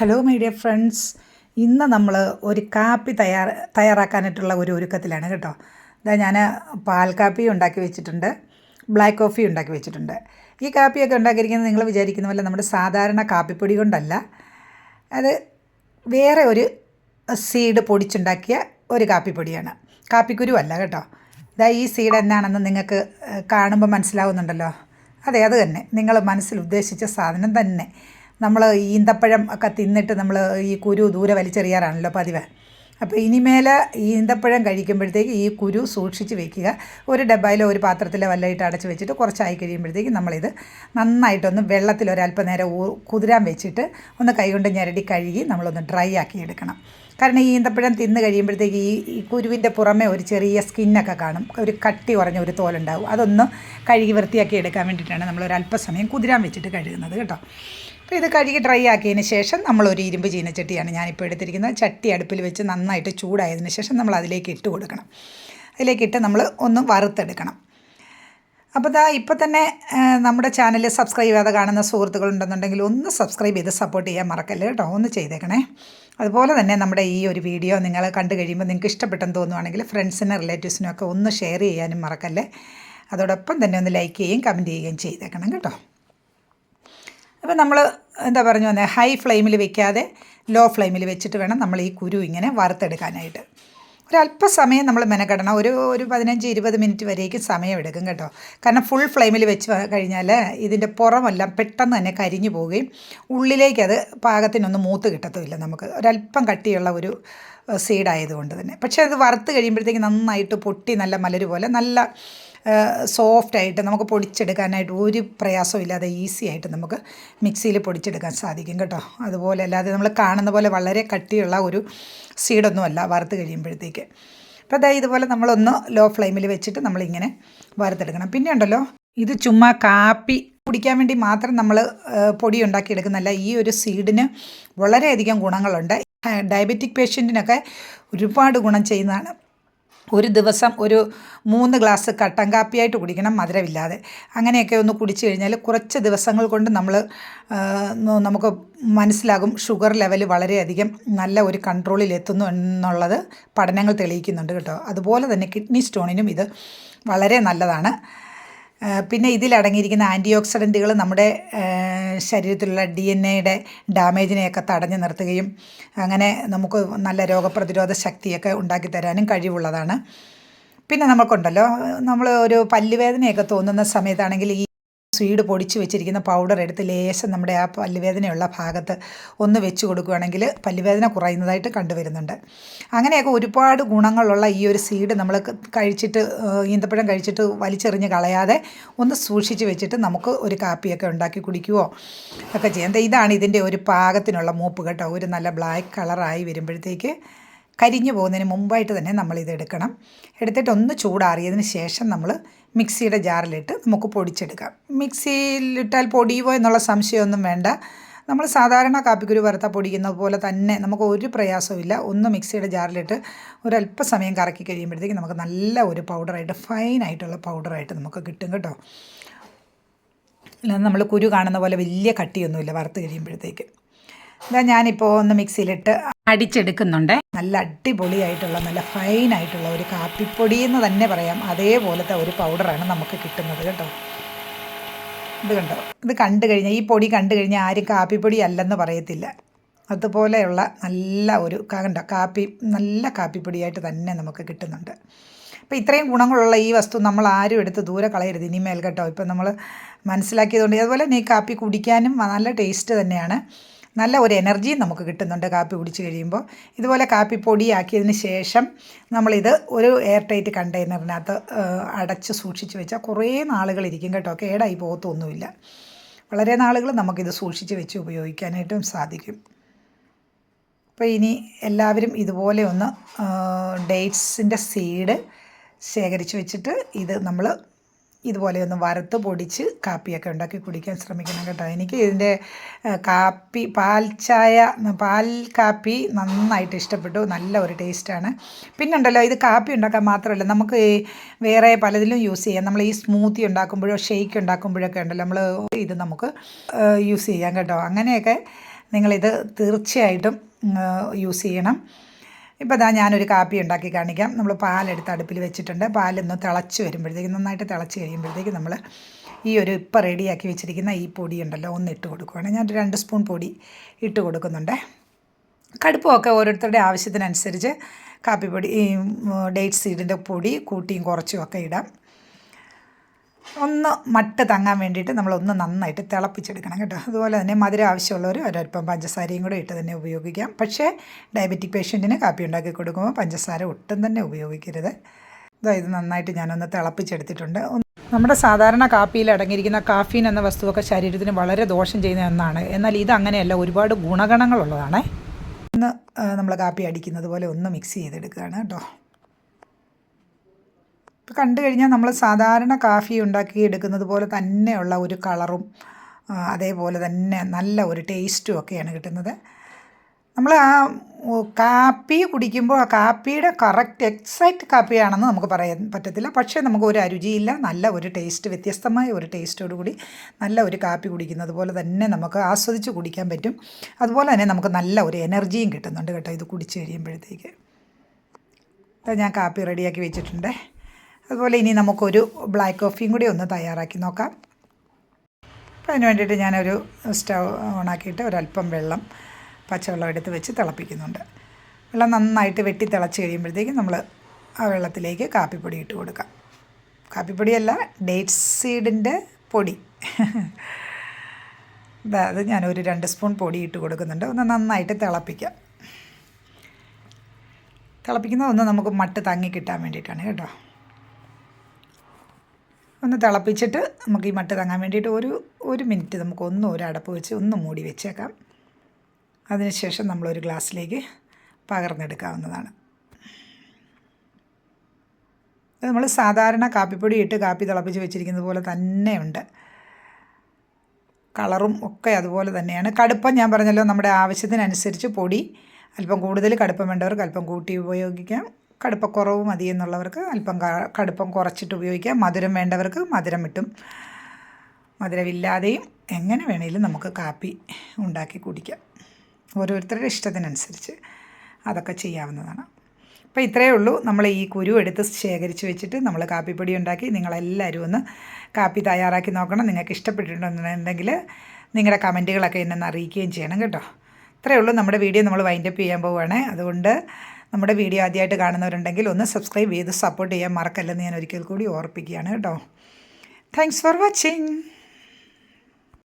Hello my dear friends ഇന്ന് നമ്മൾ ഒരു കാപ്പി തയ്യാർ തയ്യാറാക്കാനായിട്ടുള്ള ഒരു ഒരുക്കത്തിലാണ് കേട്ടോ. ഇതാ ഞാൻ പാൽ കാപ്പി ഉണ്ടാക്കി വെച്ചിട്ടുണ്ട്. ബ്ലാക്ക് കോഫി ഉണ്ടാക്കി വെച്ചിട്ടുണ്ട്. ഈ കാപ്പിയൊക്കെ ഉണ്ടാക്കിയിരിക്കുന്നത് നിങ്ങൾ വിചാരിക്കുന്ന പോലെ നമ്മുടെ സാധാരണ കാപ്പിപ്പൊടി കൊണ്ടല്ല. അത് വേറെ ഒരു സീഡ് പൊടിച്ചുണ്ടാക്കിയ ഒരു കാപ്പിപ്പൊടിയാണ്. കാപ്പിക്കുരു അല്ല കേട്ടോ. ഇതാ ഈ സീഡ് എന്നാണെന്ന് നിങ്ങൾക്ക് കാണുമ്പോൾ മനസ്സിലാവുന്നുണ്ടല്ലോ. അതെ അത് തന്നെ. നിങ്ങൾ മനസ്സിൽ ഉദ്ദേശിച്ച സാധനം തന്നെ. നമ്മൾ ഈന്തപ്പഴം ഒക്കെ തിന്നിട്ട് നമ്മൾ ഈ കുരു ദൂരെ വലിച്ചെറിയാറാണല്ലോ പതിവ്. അപ്പോൾ ഇനിമേൽ ഈന്തപ്പഴം കഴിക്കുമ്പോഴത്തേക്ക് ഈ കുരു സൂക്ഷിച്ച് വെക്കുക. ഒരു ഡബ്ബയിലോ ഒരു പാത്രത്തിലോ വല്ലതായിട്ട് അടച്ച് വെച്ചിട്ട് കുറച്ചായി കഴിയുമ്പോഴത്തേക്ക് നമ്മളിത് നന്നായിട്ടൊന്ന് വെള്ളത്തിൽ ഒരല്പനേരം കുതിരാൻ വെച്ചിട്ട് ഒന്ന് കൈകൊണ്ട് ഞെരടി കഴുകി നമ്മളൊന്ന് ഡ്രൈ ആക്കി എടുക്കണം. കാരണം ഈ ഈന്തപ്പഴം തിന്ന് കഴിയുമ്പോഴത്തേക്ക് ഈ കുരുവിന്റെ പുറമെ ഒരു ചെറിയ സ്കിന്നൊക്കെ കാണും. ഒരു കട്ടി കുറഞ്ഞ ഒരു തോലുണ്ടാവും. അതൊന്ന് കഴുകി വൃത്തിയാക്കി എടുക്കാൻ വേണ്ടിയിട്ടാണ് നമ്മൾ ഒരു അല്പസമയം കുതിരാൻ വെച്ചിട്ട് കഴുകുന്നത് കേട്ടോ. അപ്പോൾ ഇത് കഴുകി ഡ്രൈ ആക്കിയതിന് ശേഷം നമ്മളൊരു ഇരുമ്പ് ചീനച്ചട്ടിയാണ് ഞാനിപ്പോൾ എടുത്തിരിക്കുന്നത്. ചട്ടി അടുപ്പിൽ വെച്ച് നന്നായിട്ട് ചൂടായതിന് ശേഷം നമ്മൾ അതിലേക്ക് ഇട്ട് കൊടുക്കണം. അതിലേക്ക് ഇട്ട് നമ്മൾ ഒന്ന് വറുത്തെടുക്കണം. അപ്പോൾ ദാ ഇപ്പോൾ തന്നെ നമ്മുടെ ചാനൽ സബ്സ്ക്രൈബ് ചെയ്യാതെ കാണുന്ന സുഹൃത്തുക്കളുണ്ടെന്നുണ്ടെങ്കിൽ ഒന്ന് സബ്സ്ക്രൈബ് ചെയ്ത് സപ്പോർട്ട് ചെയ്യാൻ മറക്കല്ലേ കേട്ടോ. ഒന്ന് ചെയ്തേക്കണേ. അതുപോലെ തന്നെ നമ്മുടെ ഈ ഒരു വീഡിയോ നിങ്ങൾ കണ്ടു കഴിയുമ്പോൾ നിങ്ങൾക്ക് ഇഷ്ടപ്പെട്ടെന്ന് തോന്നുവാണെങ്കിൽ ഫ്രണ്ട്സിനും റിലേറ്റീവ്സിനും ഒക്കെ ഒന്ന് ഷെയർ ചെയ്യാനും മറക്കല്ലേ. അതോടൊപ്പം തന്നെ ഒന്ന് ലൈക്ക് ചെയ്യുകയും കമന്റ് ചെയ്യുകയും ചെയ്തേക്കണം കേട്ടോ. അപ്പോൾ നമ്മൾ എന്താ പറഞ്ഞു വന്നത് ഹൈ ഫ്ലെയിമിൽ വെക്കാതെ ലോ ഫ്ലെയിമിൽ വെച്ചിട്ട് വേണം നമ്മൾ ഈ കുരു ഇങ്ങനെ വറുത്തെടുക്കാനായിട്ട്. ഒരല്പസമയം നമ്മൾ മെനക്കെടണം. ഒരു ഒരു പതിനഞ്ച് ഇരുപത് മിനിറ്റ് വരേക്കും സമയം എടുക്കും കേട്ടോ. കാരണം ഫുൾ ഫ്ലെയിമിൽ വെച്ച് കഴിഞ്ഞാൽ ഇതിന്റെ പുറമെല്ലാം പെട്ടെന്ന് തന്നെ കരിഞ്ഞു പോവുകയും ഉള്ളിലേക്ക് അത് പാകത്തിനൊന്നും മൂത്ത് കിട്ടത്തുമില്ല നമുക്ക്. ഒരല്പം കട്ടിയുള്ള ഒരു സീഡായതുകൊണ്ട് തന്നെ. പക്ഷേ അത് വറുത്ത് കഴിയുമ്പോഴത്തേക്ക് നന്നായിട്ട് പൊട്ടി നല്ല മലര് പോലെ നല്ല സോഫ്റ്റായിട്ട് നമുക്ക് പൊടിച്ചെടുക്കാനായിട്ട് ഒരു പ്രയാസവും ഇല്ലാതെ ഈസി ആയിട്ട് നമുക്ക് മിക്സിയിൽ പൊടിച്ചെടുക്കാൻ സാധിക്കും കേട്ടോ. അതുപോലെ അല്ലാതെ നമ്മൾ കാണുന്ന പോലെ വളരെ കട്ടിയുള്ള ഒരു സീഡൊന്നുമല്ല വറുത്ത് കഴിയുമ്പോഴത്തേക്ക്. അപ്പോൾ അതായത് ഇതുപോലെ നമ്മളൊന്ന് ലോ ഫ്ലെയിമിൽ വെച്ചിട്ട് നമ്മളിങ്ങനെ വറുത്തെടുക്കണം. പിന്നെ ഉണ്ടല്ലോ ഇത് ചുമ്മാ കാപ്പി കുടിക്കാൻ വേണ്ടി മാത്രം നമ്മൾ പൊടി ഉണ്ടാക്കിയെടുക്കുന്നല്ല ഈ ഒരു സീഡിന് വളരെയധികം ഗുണങ്ങളുണ്ട്. ഡയബറ്റിക് പേഷ്യന്റിനൊക്കെ ഒരുപാട് ഗുണം ചെയ്യുന്നതാണ്. ഒരു ദിവസം ഒരു മൂന്ന് ഗ്ലാസ് കട്ടൻ കാപ്പിയായിട്ട് കുടിക്കണം മധുരമില്ലാതെ. അങ്ങനെയൊക്കെ ഒന്ന് കുടിച്ചു കഴിഞ്ഞാൽ കുറച്ച് ദിവസങ്ങൾ കൊണ്ട് നമ്മൾ നമുക്ക് മനസ്സിലാകും ഷുഗർ ലെവൽ വളരെയധികം നല്ല ഒരു കൺട്രോളിൽ എത്തുന്നു എന്നുള്ളത് പഠനങ്ങൾ തെളിയിക്കുന്നുണ്ട് കേട്ടോ. അതുപോലെ തന്നെ കിഡ്നി സ്റ്റോണിനും ഇത് വളരെ നല്ലതാണ്. പിന്നെ ഇതിലടങ്ങിയിരിക്കുന്ന ആന്റി ഓക്സിഡന്റുകൾ നമ്മുടെ ശരീരത്തിലുള്ള ഡി എൻ എയുടെ ഡാമേജിനെയൊക്കെ തടഞ്ഞു നിർത്തുകയും അങ്ങനെ നമുക്ക് നല്ല രോഗപ്രതിരോധ ശക്തിയൊക്കെ ഉണ്ടാക്കി തരാനും കഴിവുള്ളതാണ്. പിന്നെ നമുക്കുണ്ടല്ലോ നമ്മൾ ഒരു പല്ലുവേദനയൊക്കെ തോന്നുന്ന സമയത്താണെങ്കിൽ ഈ സ്വീഡ് പൊടിച്ച് വെച്ചിരിക്കുന്ന പൗഡർ എടുത്ത് ലേശം നമ്മുടെ ആ പല്ലുവേദനയുള്ള ഭാഗത്ത് ഒന്ന് വെച്ച് കൊടുക്കുകയാണെങ്കിൽ പല്ലുവേദന കുറയുന്നതായിട്ട് കണ്ടുവരുന്നുണ്ട്. അങ്ങനെയൊക്കെ ഒരുപാട് ഗുണങ്ങളുള്ള ഈ ഒരു സീഡ് നമ്മൾ കഴിച്ചിട്ട് ഈന്തപ്പഴം കഴിച്ചിട്ട് വലിച്ചെറിഞ്ഞ് കളയാതെ ഒന്ന് സൂക്ഷിച്ച് വെച്ചിട്ട് നമുക്ക് ഒരു കാപ്പിയൊക്കെ ഉണ്ടാക്കി കുടിക്കുവോ? ഒക്കെ ചെയ്യാം. ഇതാണ് ഇതിന്റെ ഒരു പാകത്തിനുള്ള മൂപ്പ് കേട്ടോ. ഒരു നല്ല ബ്ലാക്ക് കളറായി വരുമ്പോഴത്തേക്ക് കരിഞ്ഞു പോകുന്നതിന് മുമ്പായിട്ട് തന്നെ ഇത് എടുക്കണം. എടുത്തിട്ട് ഒന്ന് ചൂടാറിയതിന് ശേഷം നമ്മൾ മിക്സിയുടെ ജാറിലിട്ട് നമുക്ക് പൊടിച്ചെടുക്കാം. മിക്സിയിലിട്ടാൽ പൊടിയുമോ എന്നുള്ള സംശയമൊന്നും വേണ്ട. നമ്മൾ സാധാരണ കാപ്പിക്കുരു വറുത്ത പൊടിക്കുന്ന പോലെ തന്നെ നമുക്ക് ഒരു പ്രയാസമില്ല ഒന്ന് മിക്സിയുടെ ജാറിലിട്ട് ഒരല്പസമയം കറക്കി കഴിയുമ്പോഴത്തേക്ക് നമുക്ക് നല്ല ഒരു പൗഡറായിട്ട് ഫൈനായിട്ടുള്ള പൗഡറായിട്ട് നമുക്ക് കിട്ടും കേട്ടോ. അല്ലാതെ നമ്മൾ കുരു കാണുന്ന പോലെ വലിയ കട്ടിയൊന്നുമില്ല വറുത്ത് കഴിയുമ്പോഴത്തേക്ക്. ഇതാ ഞാനിപ്പോൾ ഒന്ന് മിക്സിയിലിട്ട് അടിച്ചെടുക്കുന്നുണ്ട്. നല്ല അടിപൊളിയായിട്ടുള്ള നല്ല ഫൈൻ ആയിട്ടുള്ള ഒരു കാപ്പിപ്പൊടി എന്ന് തന്നെ പറയാം. അതേപോലത്തെ ഒരു പൗഡറാണ് നമുക്ക് കിട്ടുന്നത് കേട്ടോ. ഇത് കണ്ടോ? ഇത് കണ്ടു കഴിഞ്ഞാൽ ഈ പൊടി കണ്ടു കഴിഞ്ഞാൽ ആരും കാപ്പിപ്പൊടി അല്ലെന്ന് പറയത്തില്ല. അതുപോലെയുള്ള നല്ല ഒരു കണ്ടോ? കാപ്പി നല്ല കാപ്പിപ്പൊടിയായിട്ട് തന്നെ നമുക്ക് കിട്ടുന്നുണ്ട്. അപ്പോൾ ഇത്രയും ഗുണങ്ങളുള്ള ഈ വസ്തു നമ്മൾ ആരും എടുത്ത് ദൂരെ കളയരുത് ഇനിമേൽ കേട്ടോ. ഇപ്പം നമ്മൾ മനസ്സിലാക്കിയതുകൊണ്ട് അതുപോലെ തന്നെ ഈ കാപ്പി കുടിക്കാനും നല്ല ടേസ്റ്റ് തന്നെയാണ്. നല്ല ഒരു എനർജിയും നമുക്ക് കിട്ടുന്നുണ്ട് കാപ്പി കുടിച്ച് കഴിയുമ്പോൾ. ഇതുപോലെ കാപ്പി പൊടിയാക്കിയതിന് ശേഷം നമ്മളിത് ഒരു എയർ ടൈറ്റ് കണ്ടെയ്നറിനകത്ത് അടച്ച് സൂക്ഷിച്ച് വെച്ചാൽ കുറേ നാളുകൾ ഇരിക്കും കേട്ടോ. കേടായി പോകത്തൊന്നുമില്ല. വളരെ നാളുകൾ നമുക്കിത് സൂക്ഷിച്ച് വെച്ച് ഉപയോഗിക്കാനായിട്ടും സാധിക്കും. അപ്പോൾ ഇനി എല്ലാവരും ഇതുപോലെ ഒന്ന് ഡേറ്റ്സിന്റെ സീഡ് ശേഖരിച്ച് വെച്ചിട്ട് ഇത് നമ്മൾ ഇതുപോലെ ഒന്ന് വറുത്ത് പൊടിച്ച് കാപ്പിയൊക്കെ ഉണ്ടാക്കി കുടിക്കാൻ ശ്രമിക്കണം കേട്ടോ. എനിക്ക് ഇതിന്റെ കാപ്പി പാൽ ചായ പാൽ കാപ്പി നന്നായിട്ട് ഇഷ്ടപ്പെട്ടു. നല്ല ഒരു ടേസ്റ്റാണ് പിന്നെ ഉണ്ടല്ലോ ഇത് കാപ്പി ഉണ്ടാക്കാൻ മാത്രമല്ല നമുക്ക് വേറെ പലതിലും യൂസ് ചെയ്യാം. നമ്മൾ ഈ സ്മൂത്തി ഉണ്ടാക്കുമ്പോഴോ ഷെയ്ക്ക് ഉണ്ടാക്കുമ്പോഴൊക്കെ ഉണ്ടല്ലോ നമ്മൾ ഇത് നമുക്ക് യൂസ് ചെയ്യാം കേട്ടോ. അങ്ങനെയൊക്കെ നിങ്ങളിത് തീർച്ചയായിട്ടും യൂസ് ചെയ്യണം. ഇപ്പോൾ ദാ ഞാനൊരു കാപ്പി ഉണ്ടാക്കി കാണിക്കാം. നമ്മൾ പാലെടുത്ത് അടുപ്പിൽ വെച്ചിട്ടുണ്ട്. പാലൊന്ന് തിളച്ച് വരുമ്പോഴത്തേക്ക് നന്നായിട്ട് തിളച്ച് കഴിയുമ്പോഴത്തേക്ക് നമ്മൾ ഈ ഒരു ഇപ്പം റെഡിയാക്കി വെച്ചിരിക്കുന്ന ഈ പൊടി ഉണ്ടല്ലോ ഒന്ന് ഇട്ട് കൊടുക്കുകയാണ് ഞാൻ രണ്ട് സ്പൂൺ പൊടി ഇട്ട് കൊടുക്കുന്നുണ്ട്. കടുപ്പമൊക്കെ ഓരോരുത്തരുടെ ആവശ്യത്തിനനുസരിച്ച് കാപ്പിപ്പൊടി ഈ ഡേറ്റ് സീഡിന്റെ പൊടി കൂട്ടിയും കുറച്ചും ഒക്കെ ഇടാം. ഒന്ന് മട്ട് തങ്ങാൻ വേണ്ടിയിട്ട് നമ്മളൊന്ന് നന്നായിട്ട് തിളപ്പിച്ചെടുക്കണം കേട്ടോ. അതുപോലെ തന്നെ മധുരം ആവശ്യമുള്ളവർ ഒരല്പം പഞ്ചസാരയും കൂടെ ഇട്ട് തന്നെ ഉപയോഗിക്കാം. പക്ഷേ ഡയബറ്റിക് പേഷ്യന്റിന് കാപ്പി ഉണ്ടാക്കി കൊടുക്കുമ്പോൾ പഞ്ചസാര ഒട്ടും തന്നെ ഉപയോഗിക്കരുത്. ഇത് നന്നായിട്ട് ഞാനൊന്ന് തിളപ്പിച്ചെടുത്തിട്ടുണ്ട്. നമ്മുടെ സാധാരണ കാപ്പിയിൽ അടങ്ങിയിരിക്കുന്ന കാഫീൻ എന്ന വസ്തുവൊക്കെ ശരീരത്തിന് വളരെ ദോഷം ചെയ്യുന്ന ഒന്നാണ്. എന്നാൽ ഇത് അങ്ങനെയല്ല ഒരുപാട് ഗുണഗണങ്ങളുള്ളതാണ്. ഒന്ന് നമ്മൾ കാപ്പി അടിക്കുന്നത് പോലെ ഒന്ന് മിക്സ് ചെയ്തെടുക്കുകയാണ് കേട്ടോ. ഇപ്പോൾ കണ്ടു കഴിഞ്ഞാൽ നമ്മൾ സാധാരണ കാഫി ഉണ്ടാക്കി എടുക്കുന്നത് പോലെ തന്നെയുള്ള ഒരു കളറും അതേപോലെ തന്നെ നല്ല ഒരു ടേസ്റ്റും ഒക്കെയാണ് കിട്ടുന്നത്. നമ്മൾ ആ കാപ്പി കുടിക്കുമ്പോൾ ആ കാപ്പിയുടെ കറക്റ്റ് എക്സാക്റ്റ് കാപ്പിയാണെന്ന് നമുക്ക് പറയാൻ പറ്റത്തില്ല. പക്ഷേ നമുക്ക് ഒരു അരുചിയില്ല നല്ല ഒരു ടേസ്റ്റ് വ്യത്യസ്തമായ ഒരു ടേസ്റ്റോട് കൂടി നല്ല ഒരു കാപ്പി കുടിക്കുന്നത് പോലെ തന്നെ നമുക്ക് ആസ്വദിച്ച് കുടിക്കാൻ പറ്റും. അതുപോലെ തന്നെ നമുക്ക് നല്ല ഒരു എനർജിയും കിട്ടുന്നുണ്ട് കേട്ടോ ഇത് കുടിച്ച് കഴിയുമ്പോഴത്തേക്ക്. ഞാൻ കാപ്പി റെഡിയാക്കി വെച്ചിട്ടുണ്ട്. അതുപോലെ ഇനി നമുക്കൊരു ബ്ലാക്ക് കോഫിയും കൂടി ഒന്ന് തയ്യാറാക്കി നോക്കാം. അപ്പോൾ അതിന് വേണ്ടിയിട്ട് ഞാനൊരു സ്റ്റവ് ഓണാക്കിയിട്ട് ഒരല്പം വെള്ളം പച്ചവെള്ളം എടുത്ത് വെച്ച് തിളപ്പിക്കുന്നുണ്ട്. വെള്ളം നന്നായിട്ട് വെട്ടി തിളച്ച് കഴിയുമ്പോഴത്തേക്കും നമ്മൾ ആ വെള്ളത്തിലേക്ക് കാപ്പിപ്പൊടി ഇട്ട് കൊടുക്കാം. കാപ്പിപ്പൊടിയല്ല ഡേറ്റ് സീഡിന്റെ പൊടി. അത് ഞാനൊരു രണ്ട് സ്പൂൺ പൊടി ഇട്ട് കൊടുക്കുന്നുണ്ട്. ഒന്ന് നന്നായിട്ട് തിളപ്പിക്കാം. തിളപ്പിക്കുന്നത് ഒന്ന് നമുക്ക് മട്ട് തങ്ങി കിട്ടാൻ വേണ്ടിയിട്ടാണ് കേട്ടോ. ഒന്ന് തിളപ്പിച്ചിട്ട് നമുക്ക് ഈ മട്ട് തങ്ങാൻ വേണ്ടിയിട്ട് ഒരു ഒരു മിനിറ്റ് നമുക്ക് ഒന്ന് ഒരു അടപ്പ് വെച്ച് ഒന്ന് മൂടി വെച്ചേക്കാം. അതിനുശേഷം നമ്മളൊരു ഗ്ലാസ്സിലേക്ക് പകർന്നെടുക്കാവുന്നതാണ്. ഇത് നമ്മൾ സാധാരണ കാപ്പിപ്പൊടി ഇട്ട് കാപ്പി തിളപ്പിച്ച് വെച്ചിരിക്കുന്നത് പോലെ തന്നെയുണ്ട് കളറും ഒക്കെ അതുപോലെ തന്നെയാണ്. കടുപ്പം ഞാൻ പറഞ്ഞല്ലോ നമ്മുടെ ആവശ്യത്തിനനുസരിച്ച് പൊടി. അല്പം കൂടുതൽ കടുപ്പം വേണ്ടവർക്ക് അല്പം കൂട്ടി ഉപയോഗിക്കാം. കടുപ്പക്കുറവ് മതി എന്നുള്ളവർക്ക് അല്പം കടുപ്പം കുറച്ചിട്ട് ഉപയോഗിക്കാം. മധുരം വേണ്ടവർക്ക് മധുരം ഇട്ടും. മധുരമില്ലാതെയും എങ്ങനെ വേണേലും നമുക്ക് കാപ്പി ഉണ്ടാക്കി കുടിക്കാം. ഓരോരുത്തരുടെ ഇഷ്ടത്തിനനുസരിച്ച് അതൊക്കെ ചെയ്യാവുന്നതാണ്. അപ്പോൾ ഇത്രയേ ഉള്ളൂ. നമ്മൾ ഈ കുരു എടുത്ത് ശേഖരിച്ച് വെച്ചിട്ട് നമ്മൾ കാപ്പിപ്പൊടി ഉണ്ടാക്കി നിങ്ങളെല്ലാവരും ഒന്ന് കാപ്പി തയ്യാറാക്കി നോക്കണം. നിങ്ങൾക്ക് ഇഷ്ടപ്പെട്ടിട്ടുണ്ടെന്നുണ്ടെങ്കിൽ നിങ്ങളുടെ കമന്റുകളൊക്കെ എന്നെ അറിയിക്കുകയും ചെയ്യണം കേട്ടോ. ഇത്രയേ ഉള്ളൂ. നമ്മുടെ വീഡിയോ നമ്മൾ വൈൻഡപ്പ് ചെയ്യാൻ പോവുകയാണ്. അതുകൊണ്ട് നമ്മുടെ വീഡിയോ ആദ്യമായിട്ട് കാണുന്നവരുണ്ടെങ്കിൽ ഒന്ന് സബ്സ്ക്രൈബ് ചെയ്ത് സപ്പോർട്ട് ചെയ്യാൻ മറക്കല്ലെന്ന് ഞാൻ ഒരിക്കൽ കൂടി ഓർപ്പിക്കുകയാണ് കേട്ടോ. Thanks for watching